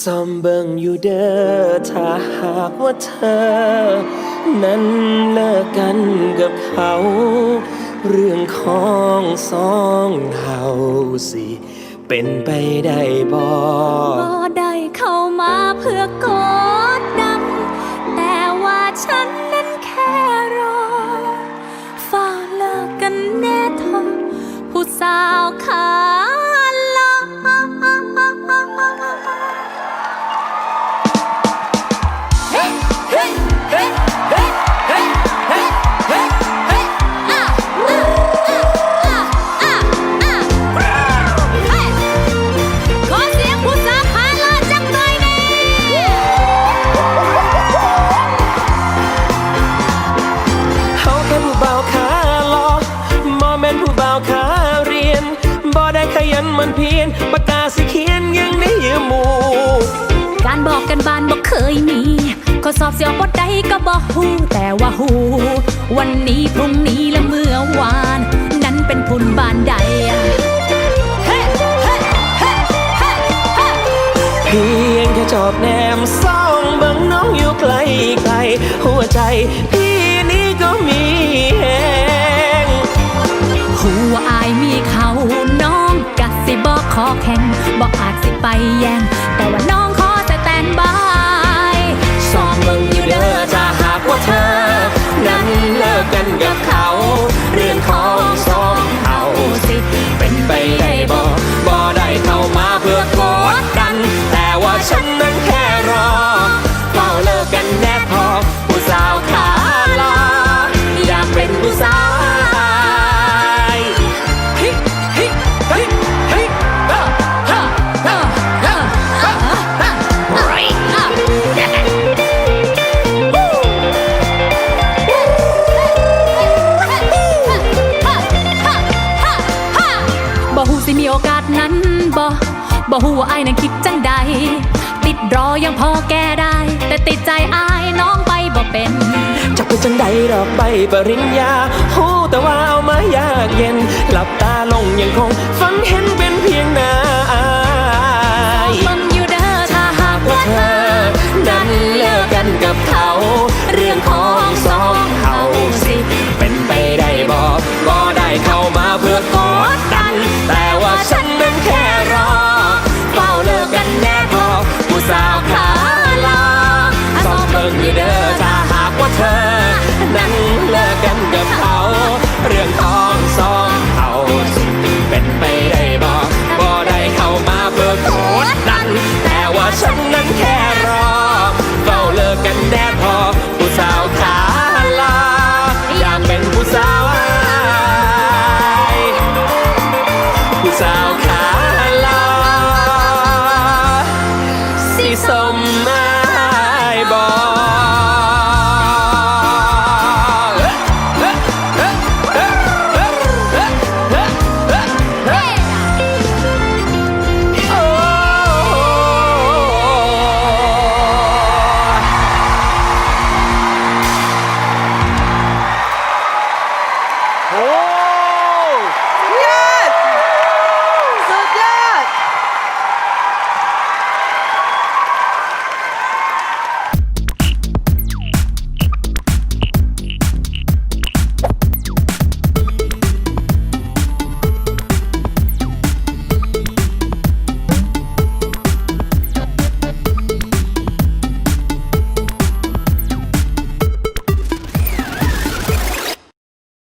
ซ้อมเบิ่งอยู่เด้อถ้าหากว่าเธอ นั้นเลิกกันกับเขา เรื่องของสองเฮาสิ เป็นไปได้บ่บ่ได้เข้ามาเพื่อก ยนมันเพียรปากกาสิเขียนยังได้ยืมหมูการบอกกันบานบอกเคยมีข้อสอบเสียวบดใดก็บอกฮูแต่ว่าฮูวันนี้พรุ่งนี้และเมื่อวาน นั้นเป็นพุ่นบานใดเฮ้เฮ้เฮ้เฮ้เฮ้เพียงแค่จอบแนมซ่องเบิ่งน้องอยู่ไกลไกลหัวใจพี่ ขอแข่งบอกอาจสิไปแย่งแต่ว่าน้องขอสแตนบายสอบมึงอยู่เด้อถ้าหากว่าเธอ นั้นเลิกกันกับเขา เรื่องของสองเขาสิเป็นไปได้บ่บ่ได้เข้ามาเพื่อกดดัน แต่ว่าฉัน กาสนั้นบ่บ่หูว่าอายนั้นคิดจังใด ติดรอยังพอแก้ได้ แต่ติดใจอายน้องไปบ่เป็นจะเป็นจังใดดอกใบปริญญาหูแต่ว่าเอามายากเย็น หลับตาลงยังคงฝันเห็นเป็นเพียงหน้า good